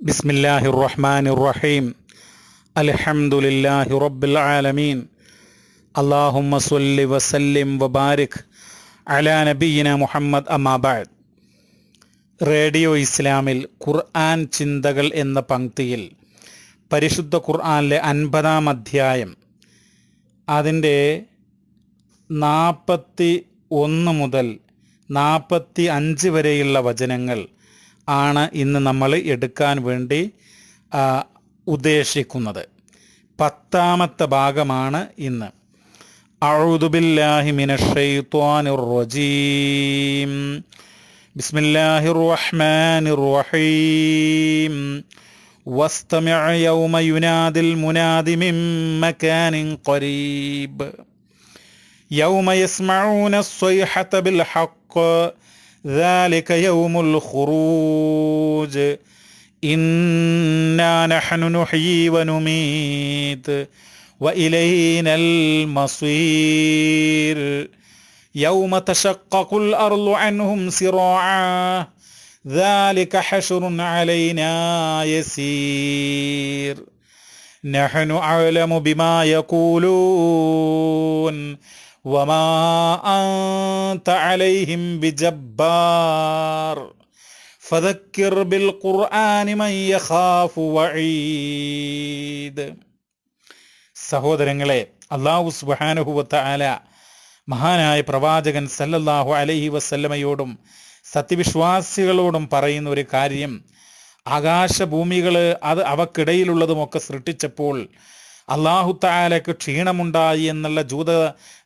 ബിസ്മില്ലാഹി റഹ്മാൻ റഹീം അലഹമുല്ലാഹി റബ്ബിൽ ആലമീൻ. അള്ളാഹുമ്മ സല്ലി വസല്ലിം വബാരിഖ് അലാ നബീന മുഹമ്മദ് അമാബാദ് റേഡിയോ ഇസ്ലാമിൽ ഖുർആൻ ചിന്തകൾ എന്ന പങ്ക്തിയിൽ പരിശുദ്ധ ഖുർആനിലെ അൻപതാം അധ്യായം അതിന്റെ നാൽപ്പത്തി ഒന്ന് മുതൽ നാൽപ്പത്തി അഞ്ച് വരെയുള്ള വചനങ്ങൾ ആണ് ഇന്ന് നമ്മൾ എടുക്കാൻ വേണ്ടി ആ, ഉദ്ദേശിക്കുന്നത് പത്താമത്തെ ഭാഗമാണ് ഇന്ന് അഴുദുബില്ലാഹി മിനഷൈത്വാനിർ റജീം ബിസ്മില്ലാഹിർ റഹ്മാനിർ റഹീം واستمع يوم ينادي المناد من مكان قريب يوم يسمعون الصيحة بالحق ذلك يوم الخروج. إنا نحن نحيي ونميت وإلينا المصير. يوم تشقق الأرض عنهم سراعا ذلك حشر علينا يسير. نحن أعلم بما يقولون. വമാ അലൈഹിം ബിജബ്ബാർ. ബിൽ ഖുർആനി മൻ യഖാഫു വഈദ്. സഹോദരങ്ങളെ അള്ളാഹു സുബാനുഹുവത്ത ആല മഹാനായ പ്രവാചകൻ സല്ലല്ലാഹു അലൈഹി വസല്ലമയോടും സത്യവിശ്വാസികളോടും പറയുന്ന ഒരു കാര്യം ആകാശഭൂമികൾ അത് അവക്കിടയിലുള്ളതുമൊക്കെ സൃഷ്ടിച്ചപ്പോൾ അള്ളാഹു താലക്ക് ക്ഷീണമുണ്ടായി എന്നുള്ള ജൂത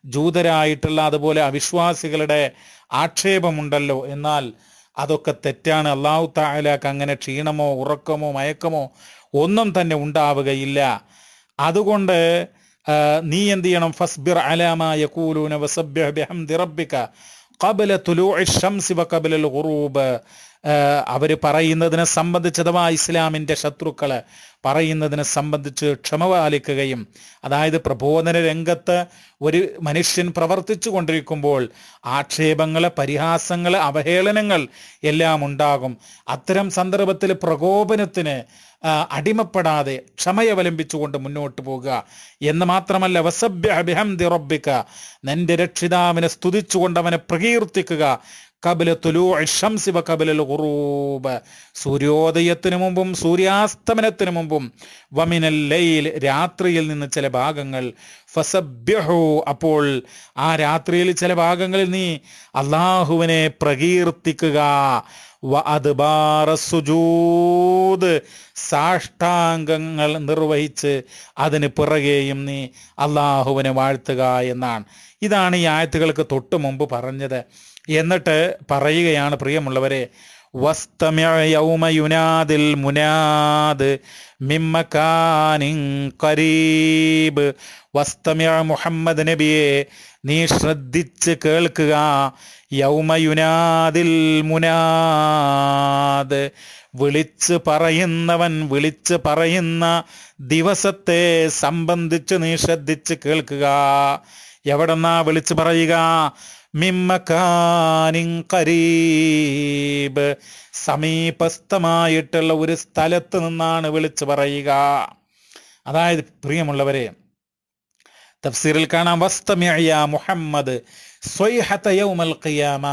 ജൂതരായിട്ടുള്ള അതുപോലെ അവിശ്വാസികളുടെ ആക്ഷേപമുണ്ടല്ലോ. എന്നാൽ അതൊക്കെ തെറ്റാണ്. അള്ളാഹു താലാക്ക് അങ്ങനെ ക്ഷീണമോ ഉറക്കമോ മയക്കമോ ഒന്നും തന്നെ ഉണ്ടാവുകയില്ല. അതുകൊണ്ട് നീ എന്ത് ചെയ്യണം? ഫസ്ബിർ അലാമ യഖൂലൂന വസബ്യഹം ദിറബിക്ക കബല ഖബല ഷംസിവ കബലൽ ഉറൂബ് അവർ പറയുന്നതിനെ സംബന്ധിച്ച് അഥവാ ഇസ്ലാമിന്റെ ശത്രുക്കൾ പറയുന്നതിനെ സംബന്ധിച്ച് ക്ഷമ പാലിക്കുകയും അതായത് പ്രബോധന രംഗത്ത് ഒരു മനുഷ്യൻ പ്രവർത്തിച്ചു കൊണ്ടിരിക്കുമ്പോൾ ആക്ഷേപങ്ങൾ പരിഹാസങ്ങൾ അവഹേളനങ്ങൾ എല്ലാം ഉണ്ടാകും. അത്തരം സന്ദർഭത്തിൽ പ്രകോപനത്തിന് അടിമപ്പെടാതെ ക്ഷമയവലംബിച്ചുകൊണ്ട് മുന്നോട്ട് പോകുക. എന്ന് മാത്രമല്ല വസഭ്യ ബിഹംദി റബ്ബിക നിന്റെ രക്ഷിതാവിനെ സ്തുതിച്ചുകൊണ്ട് അവനെ പ്രകീർത്തിക്കുക. കബല തുലൂ ഷംസി വ കബലൽ ഖുറൂബ് സൂര്യോദയത്തിന് മുമ്പും സൂര്യാസ്തമനത്തിന് മുമ്പും വമിനൽ ലൈൽ രാത്രിയിൽ നിന്ന് ചില ഭാഗങ്ങൾ ഫസബ്യഹു അപ്പോൾ ആ രാത്രിയിൽ ചില ഭാഗങ്ങളിൽ നീ അള്ളാഹുവിനെ പ്രകീർത്തിക്കുക. സുജൂദ്. സാഷ്ടാംഗങ്ങൾ നിർവഹിച്ച് അതിന് പിറകെയും നീ അള്ളാഹുവിനെ വാഴ്ത്തുക എന്നാണ്. ഇതാണ് ഈ ആയത്തുകൾക്ക് തൊട്ടു മുമ്പ് പറഞ്ഞത്. എന്നിട്ട് പറയുകയാണ് പ്രിയമുള്ളവരെ വസ്തമ്യൗമയുനാദിൽ യൗമ യുനാദിൽ മുനാദ് മിമ്മക്കാനിൻ കരീബ് വസ്തമ്യ മുഹമ്മദ് നബിയെ നീ ശ്രദ്ധിച്ച് കേൾക്കുക യൗമയുനാദിൽ മുനാദ്. വിളിച്ച് പറയുന്നവൻ വിളിച്ച് പറയുന്ന ദിവസത്തെ സംബന്ധിച്ച് നീ ശ്രദ്ധിച്ച് കേൾക്കുക. എവിടെന്നാ വിളിച്ചു പറയുക? കരീബ്. സമീപസ്ഥമായിട്ടുള്ള ഒരു സ്ഥലത്ത് നിന്നാണ് വിളിച്ച് പറയുക. അതായത് പ്രിയമുള്ളവരെ തഫ്സീറിൽ കാണാം. വസ്തമിയ മുഹമ്മദ് ഖിയാമ.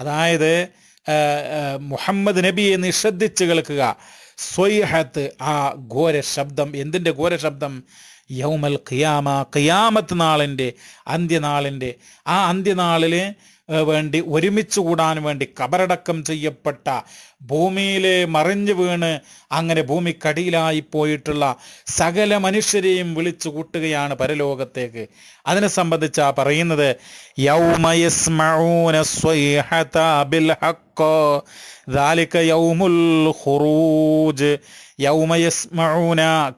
അതായത് മുഹമ്മദ് നബിയെ നിഷദ്ധിച്ച് കേൾക്കുക. സ്വൈഹത്ത് ആ ഘോര ശബ്ദം എന്തിന്റെ ഘോര ശബ്ദം യൗമൽ ഖിയാമ ഖിയാമത്ത് നാളിന്റെ അന്ത്യനാളിന്റെ. ആ അന്ത്യനാളിൽ ഏ, വേണ്ടി ഒരുമിച്ച് കൂടാൻ വേണ്ടി കബറടക്കം ചെയ്യപ്പെട്ട ഭൂമിയിലെ മറിഞ്ഞു വീണ് അങ്ങനെ ഭൂമിക്കടിയിലായി പോയിട്ടുള്ള സകല മനുഷ്യരെയും വിളിച്ചു കൂട്ടുകയാണ് പരലോകത്തേക്ക്. അതിനെ സംബന്ധിച്ചാ പറയുന്നത്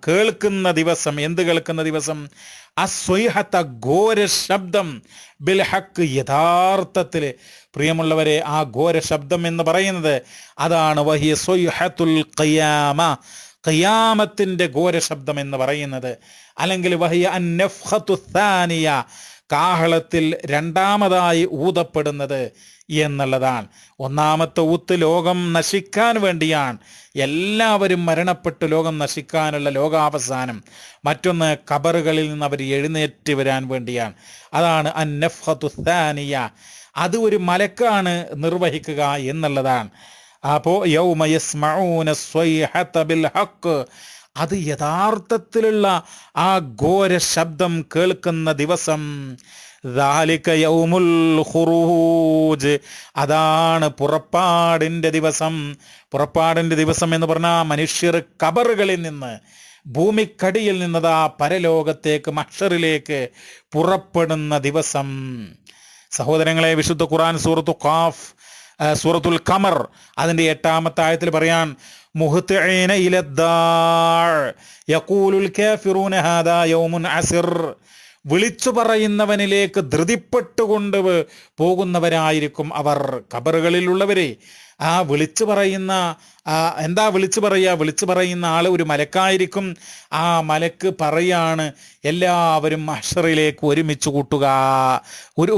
കേൾക്കുന്ന ദിവസം എന്ത് കേൾക്കുന്ന ദിവസം? അസ്വൈഹത്ത ഘോര ശബ്ദം ബിൽഹക്ക് യഥാർത്ഥത്തിൽ പ്രിയമുള്ളവരെ ആ ഘോര ശബ്ദം എന്ന് പറയുന്നത് അതാണ്. വഹിയ സ്വൈഹത്തുൽ ഖിയാമ. ഖിയാമത്തിന്റെ ഘോര ശബ്ദം എന്ന് പറയുന്നത്. അല്ലെങ്കിൽ വഹിയ അന്നഫ്ഖത്തു ഥാനിയ കാഹളത്തിൽ രണ്ടാമതായി ഊതപ്പെടുന്നത് എന്നുള്ളതാണ്. ഒന്നാമത്തെ ഊത്ത് ലോകം നശിക്കാൻ വേണ്ടിയാണ്. എല്ലാവരും മരണപ്പെട്ട് ലോകം നശിക്കാനുള്ള ലോകാവസാനം. മറ്റൊന്ന് കബറുകളിൽ നിന്ന് അവർ എഴുന്നേറ്റ് വരാൻ വേണ്ടിയാണ്. അതാണ് അന്നഫത്തു ഥാനിയ അത് ഒരു മലക്കാണ് നിർവഹിക്കുക എന്നുള്ളതാണ്. അപ്പോൾ യൗമയസ്മഊന സ്വൈഹത ബിൽ ഹക്ക് അത് യഥാർത്ഥത്തിലുള്ള ആ ഘോര ശബ്ദം കേൾക്കുന്ന ദിവസം. അതാണ് പുറപ്പാടിന്റെ ദിവസം. പുറപ്പാടിന്റെ ദിവസം എന്ന് പറഞ്ഞാൽ മനുഷ്യർ കബറുകളിൽ നിന്ന് ഭൂമിക്കടിയിൽ നിന്നതാ പരലോകത്തേക്ക് മക്ഷറിലേക്ക് പുറപ്പെടുന്ന ദിവസം. സഹോദരങ്ങളെ വിശുദ്ധ ഖുറാൻ സൂറത്തു ഖാഫ് സൂറത്തുൽ ഖമർ. അതിന്റെ എട്ടാമത്തായത്തിൽ പറയാൻ മുഹ്തഈന ഇലദ്ദാർ യഖൂലുൽ കാഫിറൂന ഹാദാ യൗമുൻ അസിർ. വിളിച്ചു പറയുന്നവനിലേക്ക് ധൃതിപ്പെട്ടുകൊണ്ട് പോകുന്നവരായിരിക്കും അവർ. കബറുകളിലുള്ളവരെ ആ വിളിച്ചു പറയുന്ന എന്താ വിളിച്ചു പറയുക? വിളിച്ചു പറയുന്ന ആൾ ഒരു മലക്കായിരിക്കും. ആ മലക്ക് പറയാണ് എല്ലാവരും അഷറിലേക്ക് ഒരുമിച്ച് കൂട്ടുക ഒരു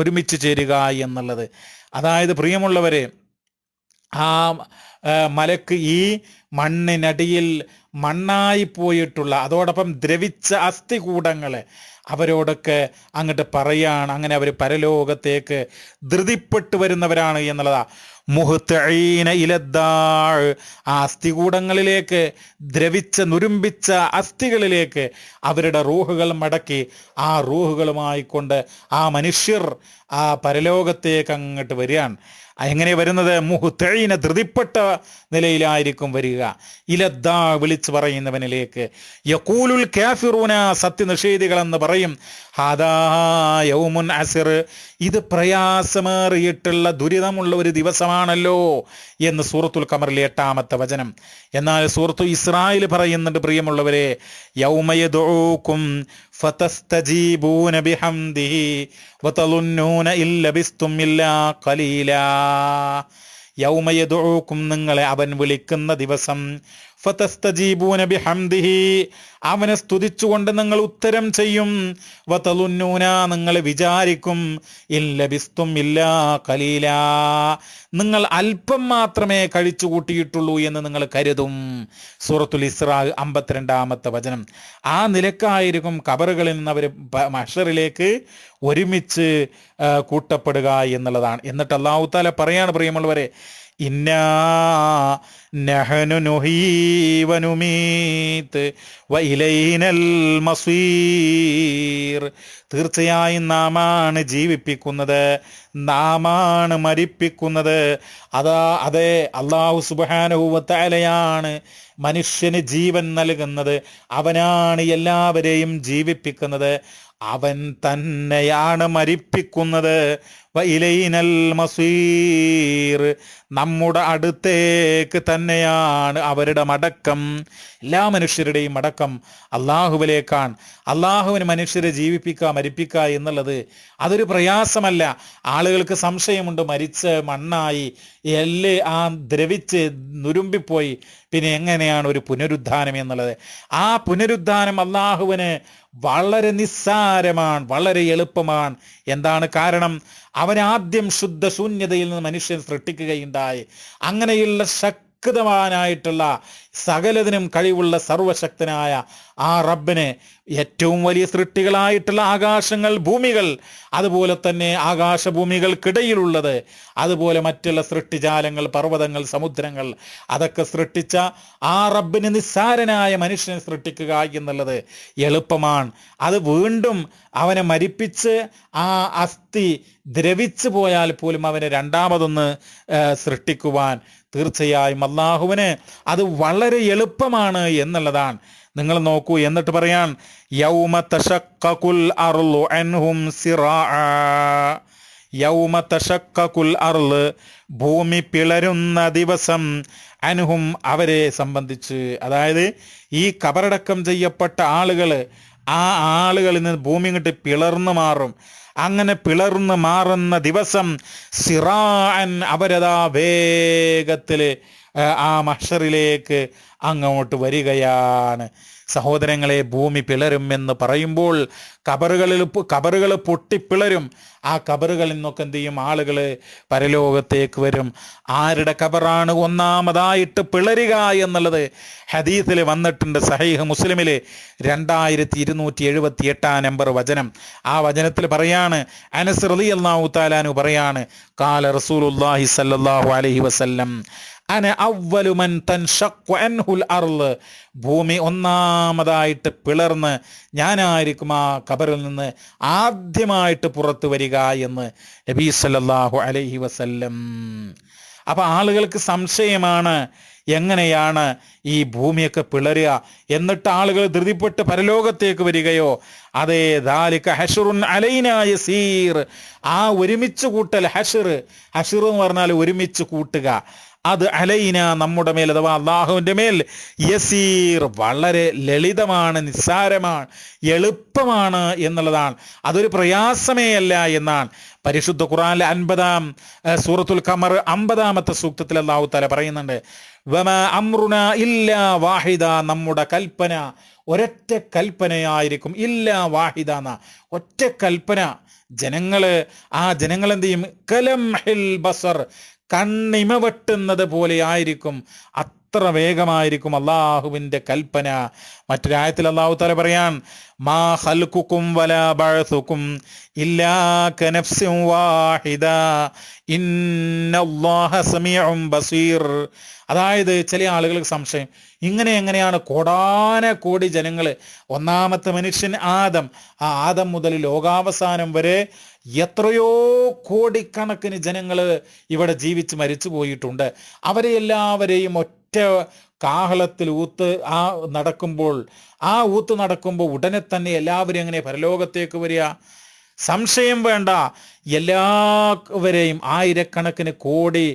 ഒരുമിച്ച് ചേരുക എന്നുള്ളത്. അതായത് പ്രിയമുള്ളവരെ ആ മലക്ക് ഈ മണ്ണിനടിയിൽ മണ്ണായി പോയിട്ടുള്ള അതോടൊപ്പം ദ്രവിച്ച അസ്ഥികൂടങ്ങളെ അവരോടൊക്കെ അങ്ങോട്ട് പറയാണ്. അങ്ങനെ അവർ പരലോകത്തേക്ക് ധൃതിപ്പെട്ടു വരുന്നവരാണ് എന്നുള്ളതാ. മുഹത്തഴീന ഇലദ്ദാൾ ആ അസ്ഥികൂടങ്ങളിലേക്ക് ദ്രവിച്ച നുരുമ്പിച്ച അസ്ഥികളിലേക്ക് അവരുടെ റൂഹുകൾ മടക്കി ആ റൂഹുകളുമായി കൊണ്ട് ആ മനുഷ്യർ ആ പരലോകത്തേക്ക് അങ്ങോട്ട് വരികയാണ്. എങ്ങനെ വരുന്നത്? മുഹു മുഹുത്തഴീന ധൃതിപ്പെട്ട നിലയിലായിരിക്കും വരിക. ഇലദ്ദാ വിളിച്ചു പറയുന്നവനിലേക്ക് യക്കൂലുൽ കാഫിറൂന സത്യനിഷേധികളെന്ന് പറയും ഹാദാ യൗമുൻ അസിർ. ഇത് പ്രയാസമേറിയിട്ടുള്ള ദുരിതമുള്ള ഒരു ദിവസമാണല്ലോ എന്ന് സൂറത്തുൽ കമറിലെ എട്ടാമത്തെ വചനം. എന്നാൽ സൂറത്തു ഇസ്രായേൽ പറയുന്നുണ്ട് പ്രിയമുള്ളവരെ യൗമയദൂക്കും ഫതസ്തജീബൂന യൗമയദൂക്കും നിങ്ങളെ അവൻ വിളിക്കുന്ന ദിവസം ഫതസ്തജീബൂന ബിഹംദിഹി. അവനെ സ്തുതിച്ചുകൊണ്ട് നിങ്ങൾ ഉത്തരം ചെയ്യും. വതലുന്നൂന നിങ്ങൾ വിചാരിക്കും ഇല്ലബിസ്തും ഇല്ല കലീല. നിങ്ങൾ അല്പം മാത്രമേ കഴിച്ചു കൂട്ടിയിട്ടുള്ളൂ എന്ന് നിങ്ങൾ കരുതും. സൂറത്തുൽ ഇസ്രാ അമ്പത്തിരണ്ടാമത്തെ വചനം. ആ നിലക്കായിരിക്കും കബറുകളിൽ നിന്ന് അവർ മഷറിലേക്ക് ഒരുമിച്ച് കൂട്ടപ്പെടുക എന്നുള്ളതാണ്. എന്നിട്ട് അള്ളാഹുത്താല പറയാണ് പ്രിയമുള്ളവരെ ഇന്നാ നുഹീവനുമീത്ത് വൈലൈനൽ തീർച്ചയായും നാമാണ് ജീവിപ്പിക്കുന്നത് നാമാണ് മരിപ്പിക്കുന്നത്. അതാ അതെ അള്ളാഹു സുബാനുഭവത്താലയാണ് മനുഷ്യന് ജീവൻ നൽകുന്നത്. അവനാണ് എല്ലാവരെയും ജീവിപ്പിക്കുന്നത്. അവൻ തന്നെയാണ് മരിപ്പിക്കുന്നത്. വൈലൈനൽ മസീർ നമ്മുടെ അടുത്തേക്ക് തന്നെയാണ് അവരുടെ മടക്കം. എല്ലാ മനുഷ്യരുടെയും മടക്കം അള്ളാഹുവിലേക്കാണ്. അള്ളാഹുവിന് മനുഷ്യരെ ജീവിപ്പിക്കുക മരിപ്പിക്കുക എന്നുള്ളത് അതൊരു പ്രയാസമല്ല. ആളുകൾക്ക് സംശയമുണ്ട്. മരിച്ച് മണ്ണായി എല്ല് ആ ദ്രവിച്ച് നുരുമ്പിപ്പോയി. പിന്നെ എങ്ങനെയാണ് ഒരു പുനരുദ്ധാനം എന്നുള്ളത്? ആ പുനരുദ്ധാനം അള്ളാഹുവിന് വളരെ നിസ്സാരമാണ് വളരെ എളുപ്പമാണ്. എന്താണ് കാരണം? അവനാദ്യം ശുദ്ധശൂന്യതയിൽ ശുദ്ധ ശൂന്യതയിൽ നിന്ന് മനുഷ്യൻ സൃഷ്ടിക്കുകയുണ്ടായി. അങ്ങനെയുള്ള ശക്തവാനായിട്ടുള്ള സകലതിനും കഴിവുള്ള സർവശക്തനായ ആ റബ്ബിന് ഏറ്റവും വലിയ സൃഷ്ടികളായിട്ടുള്ള ആകാശങ്ങൾ ഭൂമികൾ. അതുപോലെ തന്നെ ആകാശഭൂമികൾക്കിടയിലുള്ളത്. അതുപോലെ മറ്റുള്ള സൃഷ്ടിജാലങ്ങൾ പർവതങ്ങൾ സമുദ്രങ്ങൾ. അതൊക്കെ സൃഷ്ടിച്ച ആ റബ്ബിന് നിസ്സാരനായ മനുഷ്യനെ സൃഷ്ടിക്കുക എന്നുള്ളത് എളുപ്പമാണ്. അത് വീണ്ടും അവനെ മരിപ്പിച്ച് ആ അസ്ഥി ദ്രവിച്ചു പോയാൽ പോലും അവനെ രണ്ടാമതൊന്ന് സൃഷ്ടിക്കുവാൻ തീർച്ചയായും അള്ളാഹുവിന് അത് വളരെ എളുപ്പമാണ് എന്നുള്ളതാണ്. നിങ്ങൾ നോക്കൂ എന്നിട്ട് പറയാൻ യൗമ തഷക്കുൽ അർലു അൻഹും യൗമ തഷക്കുൽ അർൾ ഭൂമി പിളരുന്ന ദിവസം അനുഹും അവരെ സംബന്ധിച്ച്. അതായത് ഈ കബറടക്കം ചെയ്യപ്പെട്ട ആളുകൾ ആ ആളുകളിൽ നിന്ന് ഭൂമി ഇങ്ങോട്ട് പിളർന്നു മാറും. അങ്ങനെ പിളർന്ന് മാറുന്ന ദിവസം സിറാൻ അവരതാ വേഗത്തിൽ ആ, മഷറിലേക്ക് അങ്ങോട്ട് വരികയാണ്. സഹോദരങ്ങളെ ഭൂമി പിളരും എന്ന് പറയുമ്പോൾ കബറുകളിൽ കബറുകൾ പൊട്ടിപ്പിളരും ആ കബറുകളിൽ നിന്നൊക്കെ എന്ത് ചെയ്യും? ആളുകൾ പരലോകത്തേക്ക് വരും. ആരുടെ കബറാണ് ഒന്നാമതായിട്ട് പിളരുക എന്നുള്ളത് ഹദീസിൽ വന്നിട്ടുണ്ട്. സഹീഹ് മുസ്ലിമിൽ രണ്ടായിരത്തി ഇരുന്നൂറ്റി എഴുപത്തി എട്ടാം നമ്പർ വചനം. ആ വചനത്തിൽ പറയാണ് അനസ് റലി അള്ളാഹു താലാനു പറയാണ് കാല റസൂലുല്ലാഹി സല്ലല്ലാഹു അലൈഹി വസല്ലം അന അവലുമൻ മൻ തൻഷഖു അൻഹുൽ അർൾ ഭൂമി ഒന്നാമതായിട്ട് പിളർന്ന് ഞാനായിരിക്കും ആ ഖബറിൽ നിന്ന് ആദ്യമായിട്ട് പുറത്തു വരിക എന്ന് നബി സല്ലല്ലാഹു അലൈഹി വസല്ലം അപ്പൊ ആളുകൾക്ക് സംശയമാണ് എങ്ങനെയാണ് ഈ ഭൂമിയൊക്കെ പിളരുക? എന്നിട്ട് ആളുകൾ ധൃതിപ്പെട്ട് പരലോകത്തേക്ക് വരികയോ? അതേ ദാലിക്ക ഹഷറുൻ അലൈനായ സീർ ആ ഒരുമിച്ച് കൂട്ടൽ ഹഷർ ഹഷർ എന്ന് പറഞ്ഞാൽ ഒരുമിച്ച് കൂട്ടുക. അത് അലൈന നമ്മുടെ മേൽ അഥവാ അള്ളാഹുവിന്റെ മേൽ. യസീർ വളരെ ലളിതമാണ് നിസ്സാരമാണ് എളുപ്പമാണ് എന്നുള്ളതാണ്. അതൊരു പ്രയാസമേ അല്ല എന്നാണ് പരിശുദ്ധ ഖുറാനിലെ അൻപതാം സൂറത്തുൽ കമർ അമ്പതാമത്തെ സൂക്തത്തിൽ അള്ളാഹു താല പറയുന്നുണ്ട് അമ്രുന ഇല്ല വാഹിദ നമ്മുടെ കൽപ്പന ഒരൊറ്റ കൽപ്പനയായിരിക്കും. ഇല്ല വാഹിദ എന്ന. ഒറ്റ കൽപ്പന. ജനങ്ങൾ ആ ജനങ്ങൾ എന്ത് ചെയ്യും? കലംഹിൽ ബസർ. കണ്ണിമ വെട്ടുന്നത് പോലെ ആയിരിക്കും അത്ര വേഗമായിരിക്കും അള്ളാഹുവിന്റെ കൽപ്പന. മറ്റൊരായത്തിൽ അള്ളാഹു താല പറയാൻ മാ ഹൽക്കുക്കും വല ബഴസുക്കും ഇല്ലാ കനഫ്സിൻ വാഹിദ ഇന്നല്ലാഹ ബസീർ. അതായത് ചില ആളുകൾക്ക് സംശയം ഇങ്ങനെ എങ്ങനെയാണ് കോടാന കോടി ജനങ്ങൾ ഒന്നാമത്തെ മനുഷ്യൻ ആദം ആ ആദം മുതൽ ലോകാവസാനം വരെ എത്രയോ കോടിക്കണക്കിന് ജനങ്ങൾ ഇവിടെ ജീവിച്ച് മരിച്ചു പോയിട്ടുണ്ട്. അവരെ എല്ലാവരെയും ഒറ്റ കാഹളത്തിൽ ഊത്ത് ആ നടക്കുമ്പോൾ ആ ഊത്ത് നടക്കുമ്പോൾ ഉടനെ തന്നെ എല്ലാവരും എങ്ങനെ പരലോകത്തേക്ക് വരിക? സംശയം വേണ്ട. എല്ലാവരെയും ആയിരക്കണക്കിന് കോടി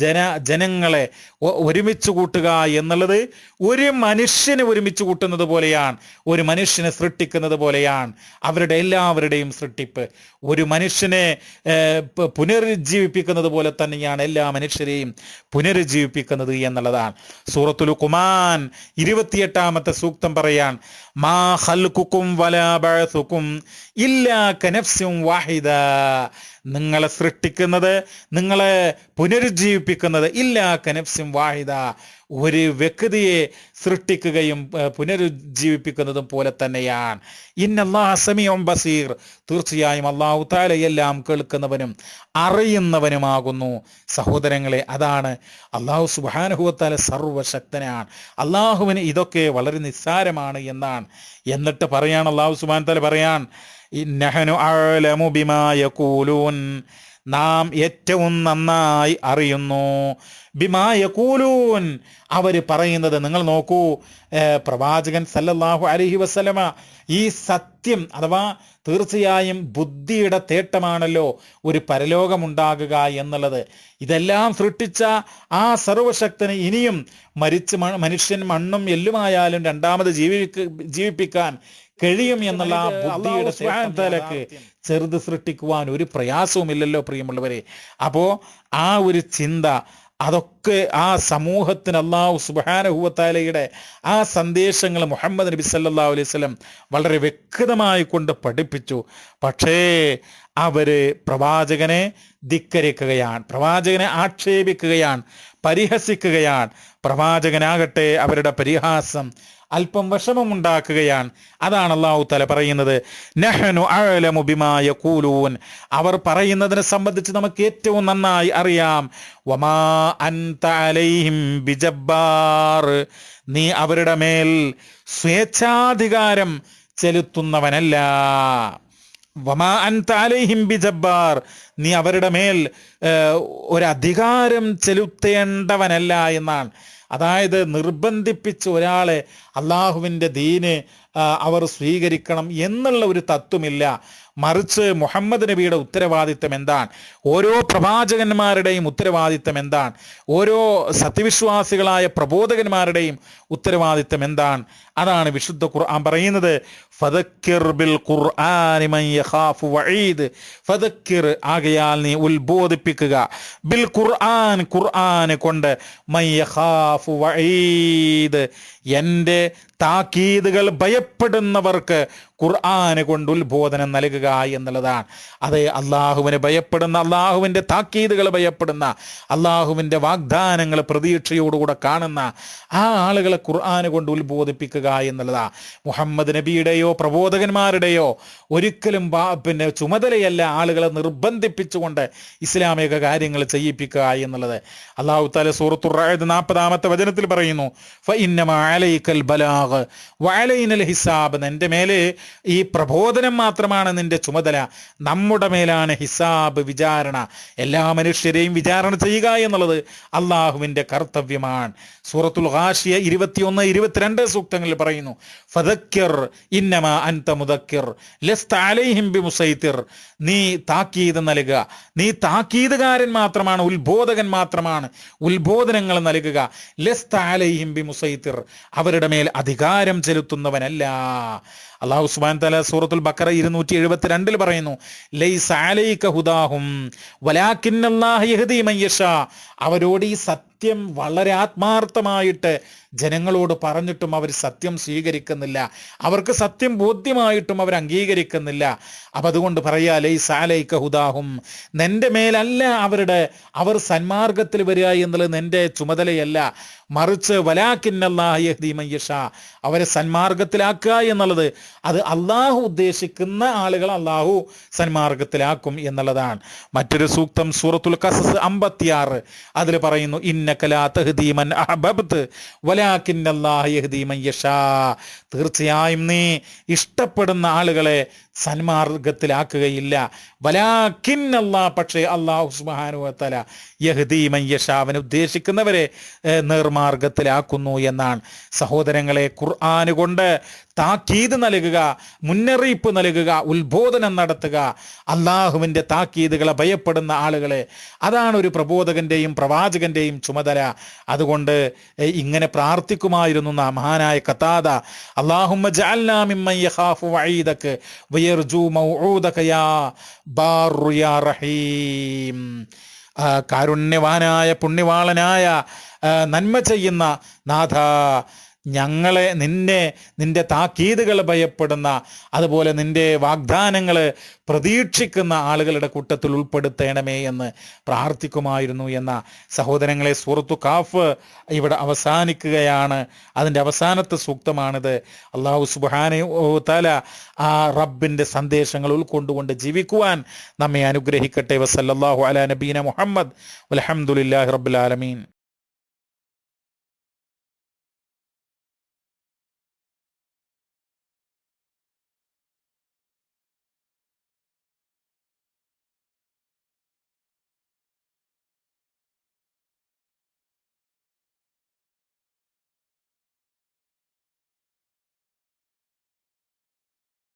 ജന ജനങ്ങളെ ഒരുമിച്ച് കൂട്ടുക എന്നുള്ളത് ഒരു മനുഷ്യനെ ഒരുമിച്ച് കൂട്ടുന്നത് പോലെയാണ്. ഒരു മനുഷ്യനെ സൃഷ്ടിക്കുന്നത് പോലെയാണ്. അവരുടെ എല്ലാവരുടെയും സൃഷ്ടിപ്പ്. ഒരു മനുഷ്യനെ പുനരുജ്ജീവിപ്പിക്കുന്നത് പോലെ തന്നെയാണ് എല്ലാ മനുഷ്യരെയും പുനരുജ്ജീവിപ്പിക്കുന്നത് എന്നുള്ളതാണ്. സൂറത്തുൽ കുമാൻ ഇരുപത്തിയെട്ടാമത്തെ സൂക്തം പറയാൻ മാ ഹൽക്കുക്കും വല ബഴസുക്കും ഇല്ലാ കനഫ്സും വാഹിദ നിങ്ങളെ സൃഷ്ടിക്കുന്നത് നിങ്ങളെ പുനരുജ്ജീവിപ്പിക്കുന്നത്. ഇല്ലാ കനപ്സിം വാഹിദ. ഒരു വ്യക്തിയെ സൃഷ്ടിക്കുകയും പുനരുജ്ജീവിപ്പിക്കുന്നതും പോലെ തന്നെയാണ്. ഇന്നല്ലാ സമീഉം ബസീർ. തീർച്ചയായും അള്ളാഹു താലയെല്ലാം കേൾക്കുന്നവനും അറിയുന്നവനുമാകുന്നു. സഹോദരങ്ങളെ അതാണ് അള്ളാഹു സുബാനുഭവത്താല സർവശക്തനാണ് അള്ളാഹുവിന് ഇതൊക്കെ വളരെ നിസ്സാരമാണ് എന്നാണ്. എന്നിട്ട് പറയാണ് അള്ളാഹു സുബാൻ താല പറയാൻ ഇന്നഹനു നാം ഏറ്റവും നന്നായി അറിയുന്നു. ബിമായകൂലൂൻ അവർ പറയുന്നത് നിങ്ങൾ നോക്കൂ. പ്രവാചകൻ സല്ലല്ലാഹു അലഹി വസല്ലമ ഈ സത്യം അഥവാ തീർച്ചയായും ബുദ്ധിയുടെ തേട്ടമാണല്ലോ ഒരു പരലോകമുണ്ടാകുക എന്നുള്ളത്. ഇതെല്ലാം സൃഷ്ടിച്ച ആ സർവശക്തന് ഇനിയും മരിച്ച് മനുഷ്യൻ മണ്ണും എല്ലുമായാലും രണ്ടാമത് ജീവിക്ക ജീവിപ്പിക്കാൻ കഴിയും എന്നുള്ള ആ ബുദ്ധിയുടെ തേട്ടത്തിലേക്ക് ചെറുത് സൃഷ്ടിക്കുവാൻ ഒരു പ്രയാസവുമില്ലല്ലോ പ്രിയമുള്ളവരെ. അപ്പോൾ ആ ഒരു ചിന്ത അതൊക്കെ ആ സമൂഹത്തിന് അള്ളാഹു സുബാനഹുവത്താലയുടെ ആ സന്ദേശങ്ങൾ മുഹമ്മദ് നബി സല്ലാ അലൈഹി വസല്ലം വളരെ വ്യക്തമായി കൊണ്ട് പഠിപ്പിച്ചു. പക്ഷേ അവർ പ്രവാചകനെ ധിക്കരിക്കുകയാണ് പ്രവാചകനെ ആക്ഷേപിക്കുകയാണ് പരിഹസിക്കുകയാണ്. പ്രവാചകനാകട്ടെ അവരുടെ പരിഹാസം അല്പം വിഷമമുണ്ടാക്കുകയാണ്. അതാണ് അള്ളാഹു തല പറയുന്നത്. നെഹനു അഅലമു ബിമാ യഖൂലൂൻ. അവർ പറയുന്നതിനെ സംബന്ധിച്ച് നമുക്ക് ഏറ്റവും നന്നായി അറിയാം. വമാ അൻത അലൈഹിം ബിജബ്ബാർ. നീ അവരുടെ മേൽ സ്വേച്ഛാധികാരം ചെലുത്തുന്നവനല്ല. വമാ അൻത അലൈഹിം ബിജബ്ബാർ. നീ അവരുടെ മേൽ ഒരധികാരം ചെലുത്തേണ്ടവനല്ല എന്നാണ്. അതായത് നിർബന്ധിപ്പിച്ച് ഒരാളെ അള്ളാഹുവിന്റെ ദീന് അവർ സ്വീകരിക്കണം എന്നുള്ള ഒരു തത്വമില്ല. മറിച്ച് മുഹമ്മദ് നബിയുടെ ഉത്തരവാദിത്തം എന്താണ്? ഓരോ പ്രവാചകന്മാരുടെയും ഉത്തരവാദിത്തം എന്താണ്? ഓരോ സത്യവിശ്വാസികളായ പ്രബോധകന്മാരുടെയും ഉത്തരവാദിത്തം എന്താണ്? അതാണ് വിശുദ്ധ ഖുർആൻ പറയുന്നത്. ഫതക്കിർ ബിൽ ഖുർആനി മൻ യഖാഫു വഈദ്. ഫദക്കിർ ആകയാൽ നീ ഉത്ബോധിപ്പിക്കുക. ബിൽ ഖുർആൻ ഖുർആന് കൊണ്ട് മൻ യഖാഫു വഈദ്. എന്റെ താക്കീതുകൾ ഭയപ്പെടുന്നവർക്ക് ഖുർആന് കൊണ്ട് ഉത്ബോധനം നൽകുക എന്നുള്ളതാണ്. അത് അള്ളാഹുവിനെ ഭയപ്പെടുന്ന അള്ളാഹുവിന്റെ താക്കീതുകൾ ഭയപ്പെടുന്ന അള്ളാഹുവിന്റെ വാഗ്ദാനങ്ങൾ പ്രതീക്ഷയോടുകൂടെ കാണുന്ന ആ ആളുകളെ ഖുർആന് കൊണ്ട് ഉത്ബോധിപ്പിക്കുക എന്നുള്ളതാണ് മുഹമ്മദ് നബിയുടെയോ പ്രബോധകന്മാരുടെയോ ഒരിക്കലും പിന്നെ ചുമതലയല്ല ആളുകളെ നിർബന്ധിപ്പിച്ചുകൊണ്ട് ഇസ്ലാമിക കാര്യങ്ങൾ ചെയ്യിപ്പിക്കുക എന്നുള്ളത്. അള്ളാഹു താല സൂറത്തുറായത് നാൽപ്പതാമത്തെ വചനത്തിൽ പറയുന്നു ബലാഗ്. ഹിസാബ് നിന്റെ മേലെ ഈ പ്രബോധനം മാത്രമാണ് നിന്റെ ചുമതല. നമ്മുടെ മേലാണ് ഹിസാബ് വിചാരണ. എല്ലാ മനുഷ്യരെയും വിചാരണ ചെയ്യുക എന്നുള്ളത് അള്ളാഹുവിന്റെ കർത്തവ്യമാണ്. സൂറത്തുൽ ഹാഷിയ ഇരുപത്തിയൊന്ന് ഇരുപത്തിരണ്ട് സൂക്തങ്ങളിൽ പറയുന്നു ഫതക്കിർ ഇന്നമ അൻത മുതക്കിർ ലസ്ത അലൈഹിം ബി മുസൈത്തിർ നീ താക്കീത് നൽകുക. നീ താക്കീതുകാരൻ മാത്രമാണ് ഉത്ബോധകൻ മാത്രമാണ്. ഉത്ബോധനങ്ങൾ നൽകുക. ലസ്ത അലൈഹിം ബി മുസൈത്തിർ അവരുടെ മേൽ അധികാരം ചെലുത്തുന്നവനല്ല. അള്ളാഹു സുബാൻ തല സൂറത്തുൽ ബക്കറ ഇരുന്നൂറ്റി എഴുപത്തി രണ്ടിൽ പറയുന്നു വലാക്കിന്നല്ലാഹു അവരോട് ഈ സത്യം വളരെ ആത്മാർത്ഥമായിട്ട് ജനങ്ങളോട് പറഞ്ഞിട്ടും അവർ സത്യം സ്വീകരിക്കുന്നില്ല. അവർക്ക് സത്യം ബോധ്യമായിട്ടും അവർ അംഗീകരിക്കുന്നില്ല. അപ്പം അതുകൊണ്ട് പറയാ ലൈ സാലൈക്ക ഹുദാഹും നിന്റെ മേലല്ല അവരുടെ അവർ സന്മാർഗത്തിൽ വരിക എന്നുള്ളത് നിന്റെ ചുമതലയല്ല. മറിച്ച് വലാക്കിന്നല്ലാഹ്യഹ്ദീമയ്യഷ അവരെ സന്മാർഗത്തിലാക്കുക എന്നുള്ളത് അത് അള്ളാഹു ഉദ്ദേശിക്കുന്ന ആളുകൾ അള്ളാഹു സന്മാർഗത്തിലാക്കും എന്നുള്ളതാണ്. മറ്റൊരു സൂക്തം സൂറത്തുൽ കസസ് അമ്പത്തിയാറ്. അതിൽ പറയുന്നു ഇന്നകലാ തഹ്ദീമൻ അഹബബ്ത് യശാ തീർച്ചയായും നീ ഇഷ്ടപ്പെടുന്ന ആളുകളെ സന്മാർഗത്തിലാക്കുകയില്ല. വലാഖിന്നല്ലാ പക്ഷേ അള്ളാഹു സുബ്ഹാനഹു യഹ്ദീമൻ യശാ അവൻ ഉദ്ദേശിക്കുന്നവരെ നേർമാർഗത്തിലാക്കുന്നു എന്നാണ്. സഹോദരങ്ങളെ ഖുർആന് കൊണ്ട് താക്കീത് നൽകുക മുന്നറിയിപ്പ് നൽകുക ഉത്ബോധനം നടത്തുക അള്ളാഹുവിന്റെ താക്കീതുകളെ ഭയപ്പെടുന്ന ആളുകളെ അതാണ് ഒരു പ്രബോധകന്റെയും പ്രവാചകന്റെയും ചുമതല. അതുകൊണ്ട് ഇങ്ങനെ പ്രാർത്ഥിക്കുമായിരുന്നു മഹാനായ കത്താദ അള്ളാഹുമ്മ ജഅൽനാ മിമ്മൻ റഹീം. കാരുണ്യവാനായ പുണ്യവാളനായ നന്മ ചെയ്യുന്ന നാഥ ഞങ്ങളെ നിന്നെ നിന്റെ താക്കീതുകൾ ഭയപ്പെടുന്ന അതുപോലെ നിന്റെ വാഗ്ദാനങ്ങൾ പ്രതീക്ഷിക്കുന്ന ആളുകളുടെ കൂട്ടത്തിൽ ഉൾപ്പെടുത്തണമേ എന്ന് പ്രാർത്ഥിക്കുമായിരുന്നു എന്ന സഹോദരങ്ങളെ സൂറത്തു കാഫ് ഇവിടെ അവസാനിക്കുകയാണ്. അതിന്റെ അവസാനത്തെ സൂക്തമാണിത്. അള്ളാഹു സുബാന തല ആ റബ്ബിന്റെ സന്ദേശങ്ങൾ ഉൾക്കൊണ്ടുകൊണ്ട് ജീവിക്കുവാൻ നമ്മെ അനുഗ്രഹിക്കട്ടെ. വസല്ലാഹു അല നബീന മുഹമ്മദ്. അലഹമുല്ലാ റബ്ബുലാലമീൻ